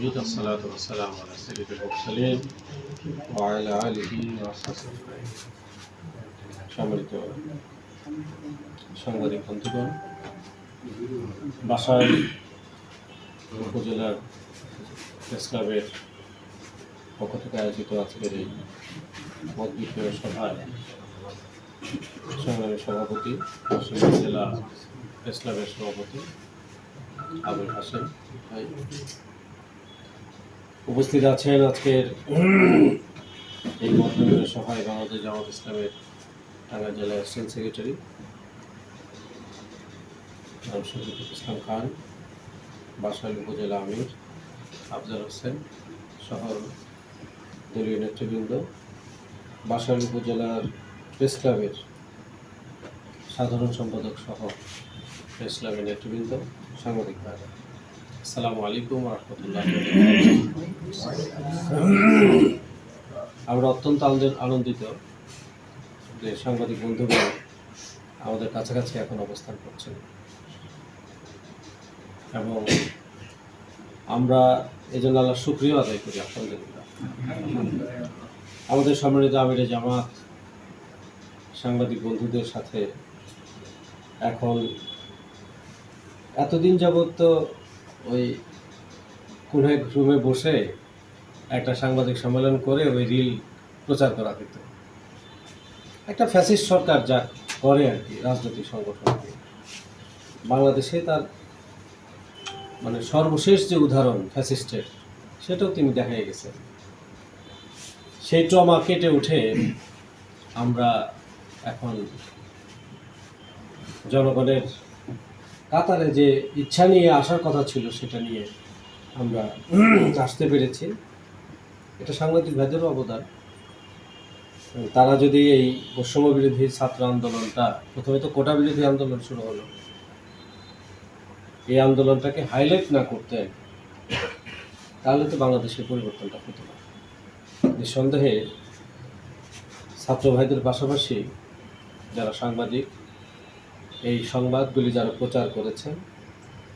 العالمين الصلاة والسلام على سيد المرسلين وعلى آله وصحبه أجمعين সম্মানিত সাংবাদিক বন্ধুগণ বাসায় উপজেলার প্রেস ক্লাবের পক্ষ থেকে আয়োজিত আজকের এই মত বিক্রয় সভায় সংগ্রামী সভাপতি বাসাইল জেলা প্রেস ক্লাবের সভাপতি আবুল হাসেম ভাই উপস্থিত আছেন আজকের এই মতবিনিময় সভায় বাংলাদেশ জামাত ইসলামের টাঙ্গা জেলা অ্যাসিস্ট্যান্ট সেক্রেটারি, নাম ইসলাম খান, বাসাইল উপজেলা আমির, আফজাল হোসেন, শহর দলীয় নেতৃবৃন্দ, বাসাইল উপজেলার প্রেস ক্লাবের সাধারণ সম্পাদক সহ প্রেস ক্লাবের নেতৃবৃন্দ, সাংবাদিক ভাইরা। আসসালামু আলাইকুম রহমতুল্লাহ আমরা অত্যন্ত আনন্দ- আনন্দিত যে সাংবাদিক বন্ধুগণ আমাদের কাছাকাছি এখন অবস্থান করছেন। এবং আমরা এই জন্য আল্লাহ সুক্রিয় আদায় করি, আলহামদুলিল্লাহ। আমাদের সম্মানিত আমিরে জামাত সাংবাদিক বন্ধুদের সাথে এখন এতদিন যাবৎ তো ওই কোনো এক রুমে বসে একটা সাংবাদিক সম্মেলন করে ওই রিল প্রচার করা হতো একটা ফ্যাসিস্ট সরকার যা করে আর কি, রাজনৈতিক সংগঠন বাংলাদেশে তার মানে সর্বশেষ যে উদাহরণ ফ্যাসিস্টের, সেটাও তিনি দেখাই গেছেন। সেই ট্রমা কেটে উঠে আমরা এখন জনগণের কাতারে যে ইচ্ছা নিয়ে আসার কথা ছিল সেটা নিয়ে আমরা আসতে পেরেছি। এটা সাংবাদিক ভাইদেরও অবদান। তারা যদি এই বৈষম্য বিরোধী ছাত্র আন্দোলনটা, প্রথমে তো কোটা বিরোধী আন্দোলন শুরু হলো। এই আন্দোলনটাকে হাইলাইট না করতেন তাহলে তো বাংলাদেশের পরিবর্তনটা হতো না। নিঃসন্দেহে ছাত্র ভাইদের পাশাপাশি যারা সাংবাদিক সংবাদগুলি যারা প্রচার করেছেন,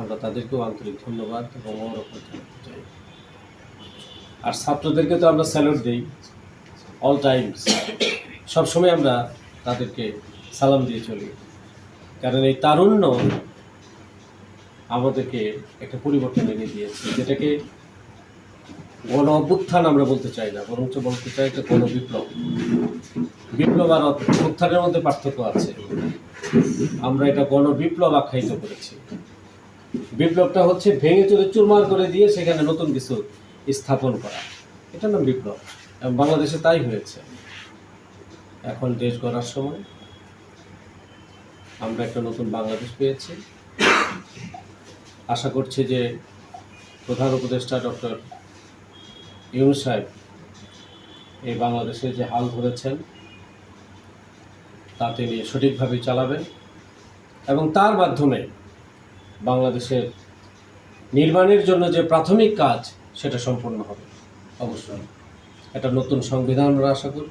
আমরা তাদেরকেও আন্তরিক ধন্যবাদ এবং জানাতে চাই। আর ছাত্রদেরকে তো আমরা স্যালুট দিই অল টাইমস সবসময় আমরা তাদেরকে সালাম দিয়ে চলি। কারণ এই তারুণ্য আমাদেরকে একটা পরিবর্তন এনে দিয়েছে, যেটাকে গণ অভ্যুত্থান আমরা বলতে চাই না, বরঞ্চ বলতে চাই একটা গণ বিপ্লব। বিপ্লব আর অভ্যুত্থানের মধ্যে পার্থক্য আছে। আমরা এটা গণ বিপ্লব আখ্যায়িত করেছি। বিপ্লবটা হচ্ছে ভেঙে চলে চুরমার করে দিয়ে সেখানে নতুন কিছু স্থাপন করা। এটা নাম বিপ্লব। এবং বাংলাদেশে তাই হয়েছে। এখন দেশ গড়ার সময়। আমরা একটা নতুন বাংলাদেশ পেয়েছি। আশা করছি যে প্রধান উপদেষ্টা ডক্টর ইউনুস সাহেব এই বাংলাদেশে যে হাল ধরেছেন, তা তিনি সঠিকভাবে চালাবেন এবং তার মাধ্যমে বাংলাদেশের নির্মাণের জন্য যে প্রাথমিক কাজ, সেটা সম্পূর্ণ হবে, অবশ্যই। একটা নতুন সংবিধান আমরা আশা করি,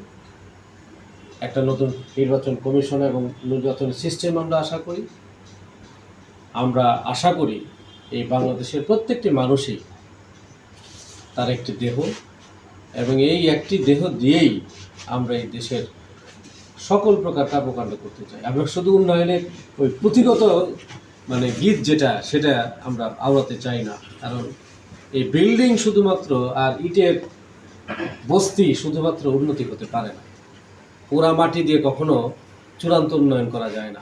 একটা নতুন নির্বাচন কমিশন এবং নির্বাচন সিস্টেম আমরা আশা করি। আমরা আশা করি এই বাংলাদেশের প্রত্যেকটি মানুষই তার একটি দেহ, এবং এই একটি দেহ দিয়েই আমরা এই দেশের সকল প্রকার কর্মকাণ্ড করতে চাই। আমরা শুধু উন্নয়নের ওই পুঁথিগত মানে গীত যেটা, সেটা আমরা আওড়াতে চাই না। কারণ এই বিল্ডিং শুধুমাত্র আর ইটের বস্তি শুধুমাত্র উন্নতি হতে পারে না। পোড়া মাটি দিয়ে কখনো চূড়ান্ত উন্নয়ন করা যায় না।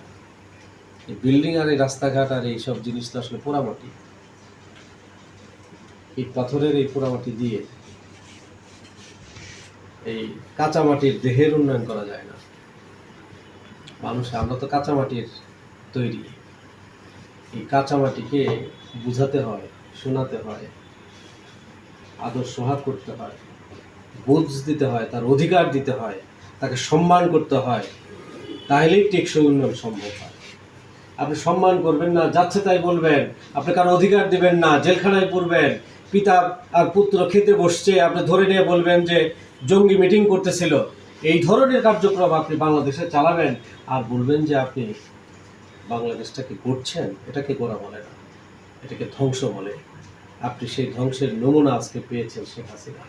এই বিল্ডিং আর এই রাস্তাঘাট আর এইসব জিনিস তো আসলে পোড়া মাটি। ইট পাথরের এই পোড়ামাটি দিয়ে এই কাঁচা মাটির দেহের উন্নয়ন করা যায় না। মানুষ, আমরা তো কাঁচা মাটির তৈরি। এই কাঁচা মাটিকে বুঝাতে হয়, শোনাতে হয় আদর সোহাগ করতে হয়, বুঝ দিতে হয়, তার অধিকার দিতে হয়, তাকে সম্মান করতে হয় তাহলেই টেকসই উন্নয়ন সম্ভব হয়। আপনি সম্মান করবেন না, যাচ্ছে তাই বলবেন। আপনি কারও অধিকার দিবেন না, জেলখানায় পড়বেন পিতা আর পুত্র খেতে বসছে, আপনি ধরে নিয়ে বলবেন যে জঙ্গি মিটিং করতেছিল। এই ধরনের কার্যক্রম আপনি বাংলাদেশে চালাবেন আর বলবেন যে আপনি বাংলাদেশটাকে গড়ছেন এটাকে গোড়া বলে না? এটাকে ধ্বংস বলে? আপনি সেই ধ্বংসের নমুনা আজকে পেয়েছেন শেখ হাসিনা।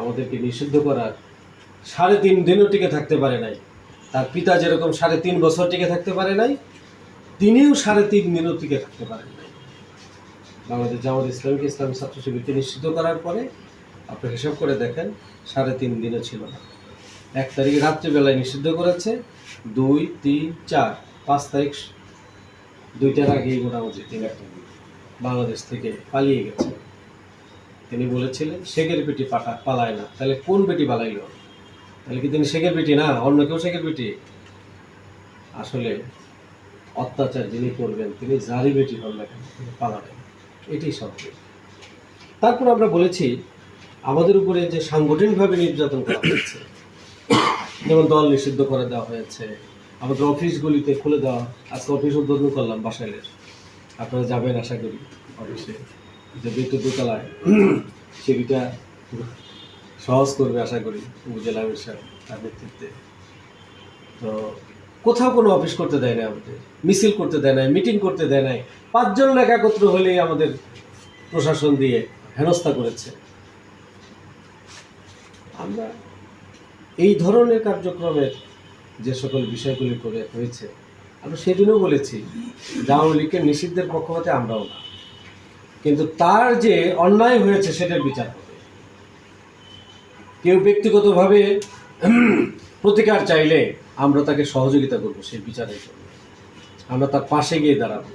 আমাদেরকে নিষিদ্ধ করার সাড়ে তিন দিনও টিকে থাকতে পারে নাই। তার পিতা যেরকম সাড়ে তিন বছর টিকে থাকতে পারে নাই, তিনিও সাড়ে তিন দিনও টিকে থাকতে পারেন বাংলাদেশ জামাত ইসলামীকে ইসলামী ছাত্র শিবিরকে নিষিদ্ধ করার পরে আপনি হিসাব করে দেখেন, সাড়ে তিন দিনও ছিল না। এক তারিখে রাত্রিবেলায় নিষিদ্ধ করেছে, দুই, তিন, চার, পাঁচ তারিখ, দুইটার আগেই মোটামুটি তিনি বাংলাদেশ থেকে পালিয়ে গেছে। তিনি বলেছিলেন শেখের বেটি পাঠা পালায় না। তাহলে কোন বেটি পালাইল? তাহলে কি তিনি শেখের বেটি না? অন্য কেউ শেখের বেটি আসলে অত্যাচার যিনি করবেন, তিনি যারই বেটি হন না কেন, তিনি পালাবেন। এটাই সত্য তারপর আমরা বলেছি, আমাদের উপরে যে সাংগঠনিকভাবে নির্যাতন করা হয়েছে, যেমন দল নিষিদ্ধ করে দেওয়া হয়েছে, আমাদের অফিসগুলিতে খুলে দেওয়া, আজকে অফিস উদ্বোধন করলাম বাসাইলের। আপনারা যাবেন আশা করি অফিসে। যে বিদ্যুৎ দোতলায় সেটিটা সহজ করবে আশা করি, উপজেলা সাহেব তার নেতৃত্বে। তো কোথাও কোনো অফিস করতে দেয় না আমাদের, মিছিল করতে দেয় না মিটিং করতে দেয় নাই। পাঁচজন একত্র হলেই আমাদের প্রশাসন দিয়ে হেনস্থা করেছে। আমরা এই ধরনের কার্যক্রমের যে সকল বিষয়গুলি করে হয়েছে, আমরা সেদিনও বলেছি আওয়ামী লীগের নিষিদ্ধের পক্ষপাতে আমরাও না। কিন্তু তার যে অন্যায় হয়েছে সেটার বিচার হবে। কেউ ব্যক্তিগতভাবে প্রতিকার চাইলে আমরা তাকে সহযোগিতা করব সেই বিচারের জন্য। আমরা তার পাশে গিয়ে দাঁড়াবো।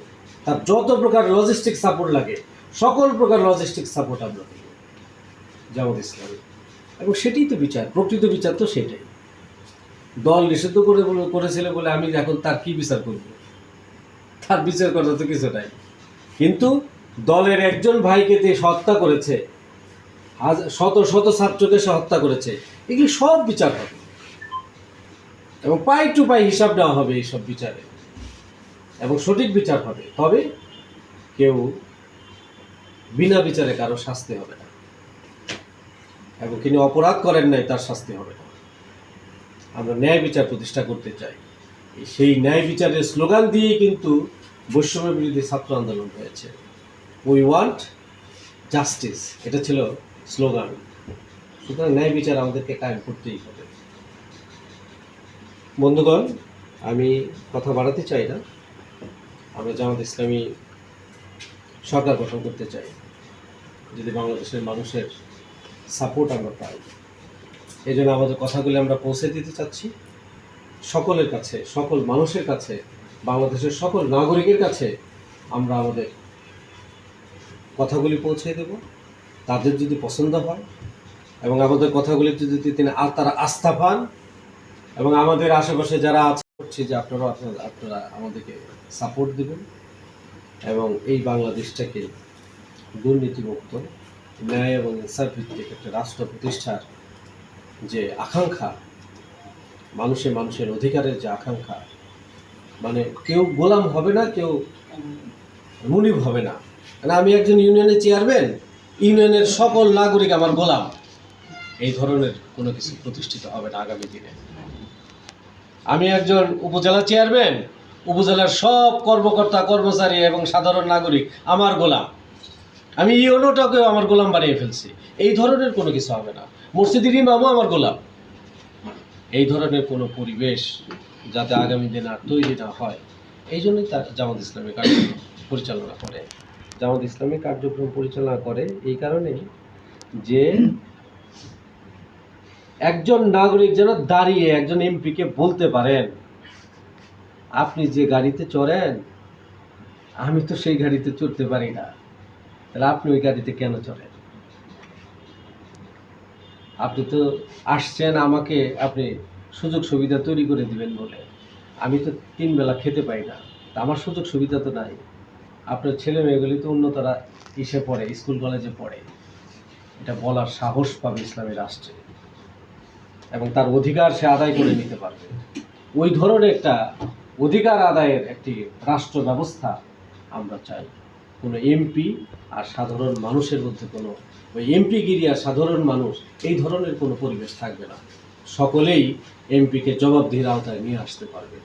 তার যত প্রকার লজিস্টিক সাপোর্ট লাগে, সকল প্রকার লজিস্টিক সাপোর্ট আমরা দেবো। জামাত ইসলামী। এবং সেটাই তো বিচার, প্রকৃত বিচার তো সেটাই। দল নিষিদ্ধ করে করেছিল বলে আমি এখন তার কি বিচার করব? তার বিচার করার তো কিছু নাই। কিন্তু দলের একজন ভাইকে যে সে হত্যা করেছে শত শত ছাত্রকে সে হত্যা করেছে, এগুলি সব বিচার হবে। এবং পাই টু পাই হিসাব নেওয়া হবে এইসব বিচারে। এবং সঠিক বিচার হবে, তবে কেউ বিনা বিচারে কারও শাস্তি হবে না। এবং তিনি অপরাধ করেন নাই, তার শাস্তি হবে না। আমরা ন্যায় বিচার প্রতিষ্ঠা করতে চাই। সেই ন্যায় বিচারের স্লোগান দিয়েই কিন্তু বৈষম্য বিরোধী ছাত্র আন্দোলন হয়েছে। উই ওয়ান্ট জাস্টিস এটা ছিল স্লোগান। সুতরাং ন্যায় বিচার আমাদেরকে কায়েম করতেই হবে। বন্ধুগণ, আমি কথা বাড়াতে চাই না। আমরা জামাত ইসলামী সরকার গঠন করতে চাই। যদি বাংলাদেশের মানুষের সাপোর্ট আমরা পাই এই জন্য আমাদের কথাগুলি আমরা পৌঁছে দিতে চাচ্ছি। সকলের কাছে, সকল মানুষের কাছে, বাংলাদেশের সকল নাগরিকের কাছে আমরা আমাদের কথাগুলি পৌঁছে দেব। তাদের যদি পছন্দ হয় এবং আমাদের কথাগুলিতে যদি তিনি আর তারা আস্থা পান এবং আমাদের আশেপাশে যারা আছে করছি যে আপনারা আপনারা আমাদেরকে সাপোর্ট দেবেন এবং এই বাংলাদেশটাকে দুর্নীতিমুক্ত, ন্যায় এবং ইনসাফ ভিত্তিক একটা রাষ্ট্র প্রতিষ্ঠার যে আকাঙ্ক্ষা, মানুষে মানুষের অধিকারের যে আকাঙ্ক্ষা মানে কেউ গোলাম হবে না, কেউ মুনিব হবে না। মানে আমি একজন ইউনিয়নের চেয়ারম্যান, ইউনিয়নের সকল নাগরিক আমার গোলাম। এই ধরনের কোনো কিছু প্রতিষ্ঠিত হবে না আগামী দিনে। আমি একজন উপজেলা চেয়ারম্যান, উপজেলার সব কর্মকর্তা, কর্মচারী এবং সাধারণ নাগরিক আমার গোলাম। আমি ইউনোটাকেও আমার গোলাম বানিয়ে ফেলছি। এই ধরনের কোনো কিছু হবে না। মসজিদের ইমামও আমার গোলাম। এই ধরনের কোনো পরিবেশ যাতে আগামী দিন আর তৈরি না হয়, এই জন্যই তার জামাত ইসলামী কার্যক্রম পরিচালনা করে। জামাত ইসলামী কার্যক্রম পরিচালনা করে এই কারণে যে একজন নাগরিক যেন দাঁড়িয়ে একজন এমপিকে বলতে পারেন, আপনি যে গাড়িতে চড়েন, আমি তো সেই গাড়িতে চড়তে পারি না। তাহলে আপনি ওই গাড়িতে কেন চড়েন? আপনি তো আসছেন আমাকে, আপনি সুযোগ সুবিধা তৈরি করে দিবেন বলে। আমি তো তিন বেলা খেতে পাই না। তা আমার সুযোগ সুবিধা তো নাই। আপনার ছেলে মেয়েগুলি তো উন্নতরা ইসে পড়ে, স্কুল কলেজে পড়ে। এটা বলার সাহস পাবে ইসলামী রাষ্ট্রে। এবং তার অধিকার সে আদায় করে নিতে পারবে। ওই ধরনের একটা অধিকার আদায়ের একটি রাষ্ট্র ব্যবস্থা আমরা চাই। কোনো এমপি আর সাধারণ মানুষের মধ্যে কোনো ওই এমপিগিরি আর সাধারণ মানুষ এই ধরনের কোনো পরিবেশ থাকবে না। সকলেই এমপিকে জবাবদিহির আওতায় নিয়ে আসতে পারবে।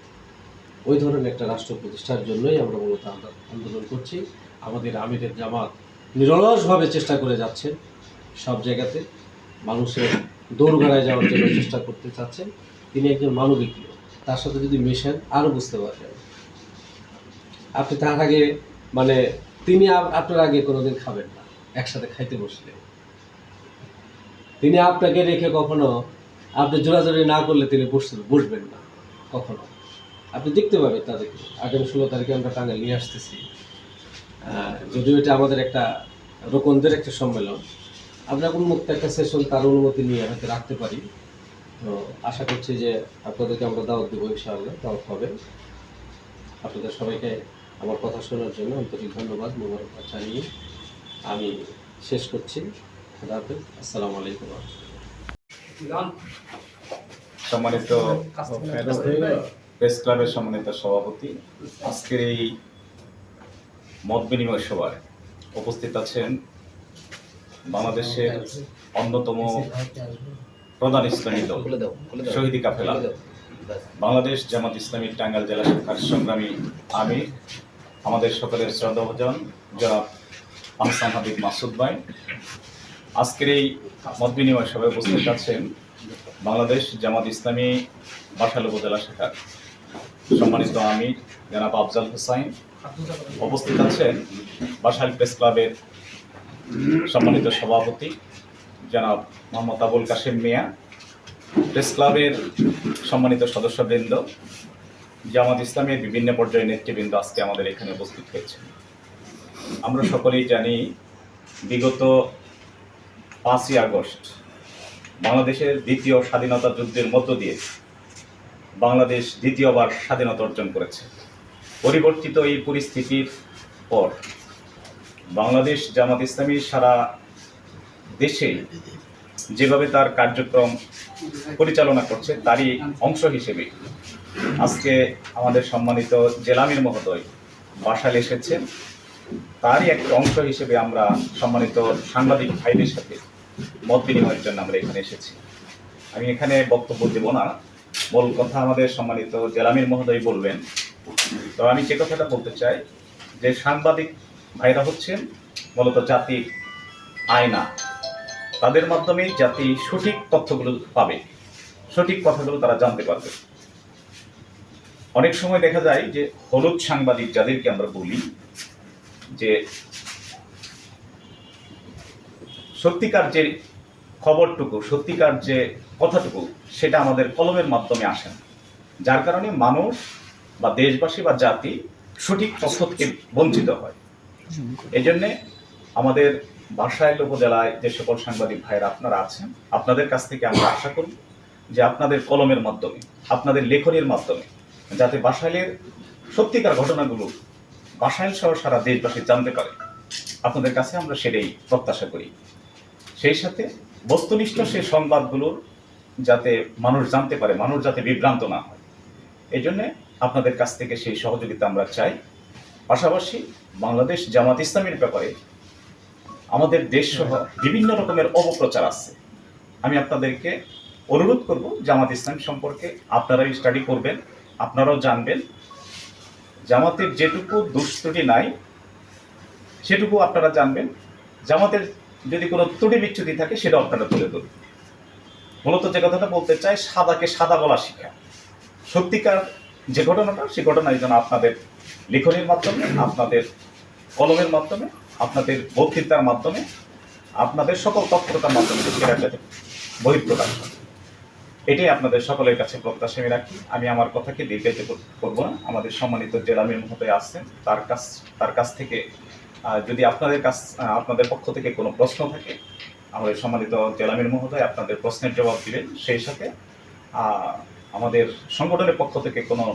ওই ধরনের একটা রাষ্ট্র প্রতিষ্ঠার জন্যই আমরা মূলত আন্দো- আন্দোলন করছি। আমাদের আমিরের জামাত নিরলসভাবে চেষ্টা করে যাচ্ছেন সব জায়গাতে। মানুষের দৌড়গাড়ায় যাওয়ার জন্য চেষ্টা করতে চাচ্ছেন। তিনি একজন মানবিক তার সাথে যদি মেশেন আরও বুঝতে পারবেন। আপনি তার আগে মানে তিনি আপনার আগে কোনোদিন খাবেন না। একসাথে খাইতে বসলে। তিনি আপনাকে রেখে কখনো আপনি জোরাজোরি না করলে তিনি বসতে বসবেন না, কখনো। আপনি দেখতে পাবেন তাদেরকে আগামী ষোলো তারিখে আমরা টাঙ্গাইল নিয়ে আসতেছি। যদিও এটা আমাদের একটা রোকনদের একটা সম্মেলন। আমরা উন্মুক্ত একটা সেশন তার অনুমতি নিয়ে হয়তো রাখতে পারি। তো আশা করছি যে আপনাদেরকে আমরা দাওয়াত দেবো ইনশাআল্লাহ, দাওয়াত হবে। আপনাদের সবাইকে আমার কথা শোনার জন্য আন্তরিক ধন্যবাদ, মোবারকবাদ জানিয়ে আমি শেষ করছি। হাফেজ, আসসালামু আলাইকুম। সম্মানিত প্রেস ক্লাবের সম্মানিত সভাপতি, আজকের এই মত বিনিময় সভায় উপস্থিত আছেন বাংলাদেশের অন্যতম প্রধান ইসলামী দল শহীদি কাফেলা। বাংলাদেশ জামাত ইসলামী টাঙ্গাইল জেলা শাখার সংগ্রামী আমি আমাদের সকলের শ্রদ্ধাভজন জনাব আহসান হাবিব মাসুদ ভাই। আজকের এই মত বিনিময় সভায় উপস্থিত আছেন বাংলাদেশ জামাত ইসলামী বাসাল উপজেলা শাখার সম্মানিত আমি জনাব আফজাল হুসাইন। উপস্থিত আছেন বাসাল প্রেস ক্লাবের সম্মানিত সভাপতি, জনাব মোহাম্মদ আবুল কাশেম মিয়া, প্রেস ক্লাবের সম্মানিত সদস্যবৃন্দ, জামাত ইসলামের বিভিন্ন পর্যায়ে নেতৃবৃন্দ আজকে আমাদের এখানে উপস্থিত হয়েছে। আমরা সকলেই জানি, বিগত পাঁচই আগস্ট বাংলাদেশের দ্বিতীয় স্বাধীনতা যুদ্ধের মধ্য দিয়ে বাংলাদেশ দ্বিতীয়বার স্বাধীনতা অর্জন করেছে। পরিবর্তিত এই পরিস্থিতির পর বাংলাদেশ জামাত ইসলামী সারা দেশে যেভাবে তার কার্যক্রম পরিচালনা করছে, তারই অংশ হিসেবে আজকে আমাদের সম্মানিত জেলামির মহোদয় বাসাল এসেছেন তারই একটা অংশ হিসেবে আমরা সম্মানিত সাংবাদিক ভাইদের সাথে মত বিনিময়ের জন্য আমরা এখানে এসেছি। আমি এখানে বক্তব্য দেব না। মূল কথা আমাদের সম্মানিত জেলামির মহোদয় বলবেন তো আমি যে কথাটা বলতে চাই, যে সাংবাদিক ভাইরা হচ্ছেন মূলত জাতির আয়না। তাদের মাধ্যমে জাতি সঠিক তথ্যগুলো পাবে। সঠিক কথাগুলো তারা জানতে পারবে। অনেক সময় দেখা যায় যে হলুদ সাংবাদিক যাদেরকে আমরা বলি, যে সত্যিকার যে খবরটুকু, সত্যিকার যে কথাটুকু, সেটা আমাদের কলমের মাধ্যমে আসে না। যার কারণে মানুষ বা দেশবাসী বা জাতি সঠিক তথ্য থেকে বঞ্চিত হয়। এই জন্যে আমাদের বাসাইল উপজেলায় যে সকল সাংবাদিক ভাইয়েরা আপনারা আছেন, আপনাদের কাছ থেকে আমরা আশা করি যে আপনাদের কলমের মাধ্যমে, আপনাদের লেখনের মাধ্যমে যাতে বাসাইলের সত্যিকার ঘটনাগুলো বাসাইল সহ সারা দেশবাসী জানতে পারে, আপনাদের কাছে আমরা সেটাই প্রত্যাশা করি। সেই সাথে বস্তুনিষ্ঠ সেই সংবাদগুলোর যাতে মানুষ জানতে পারে, মানুষ যাতে বিভ্রান্ত না হয় এই জন্যে আপনাদের কাছ থেকে সেই সহযোগিতা আমরা চাই। পাশাপাশি বাংলাদেশ জামাত ইসলামের ব্যাপারে আমাদের দেশ সহ বিভিন্ন রকমের অপপ্রচার আছে। আমি আপনাদেরকে অনুরোধ করব জামাত ইসলাম সম্পর্কে আপনারাই স্টাডি করবেন, আপনারাও জানবেন। জামাতের যেটুকু দুষ্ত্রুটি নাই, সেটুকু আপনারা জানবেন। জামাতের যদি কোনো ত্রুটি বিচ্ছুতি থাকে সেটা আপনারা তুলে ধরুন। মূলত যে কথাটা বলতে চাই, সাদাকে সাদা বলা শিখা সত্যিকার যে ঘটনাটা, সে ঘটনায় যেন আপনাদের লিখনের মাধ্যমে, আপনাদের কলমের মাধ্যমে, আপনাদের বক্তৃতার মাধ্যমে, আপনাদের সকল তৎপরতার মাধ্যমে যাতে বহিঃপ্রকাশ হয়। এটাই আপনাদের সকলের কাছে প্রত্যাশা আমি রাখি। আমি আমার কথাকে দীর্ঘায়িত করব না। আমাদের সম্মানিত জেলামির মহোদয় আসছেন। তার কাছ তার কাছ থেকে যদি আপনাদের কাছ আপনাদের পক্ষ থেকে কোনো প্রশ্ন থাকে, আমাদের সম্মানিত জেলামির মহোদয় আপনাদের প্রশ্নের জবাব দিবেন। সেই সাথে আমাদের সংগঠনের পক্ষ থেকে কোনো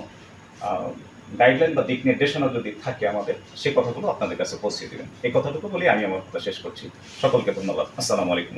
গাইডলাইন বা দিক নির্দেশনা যদি থাকে আমাদের, সে কথাগুলো আপনাদের কাছে পৌঁছে দেবেন। এই কথাটুকু বলে আমি আমার কথা শেষ করছি। সকলকে ধন্যবাদ। আসসালামু আলাইকুম।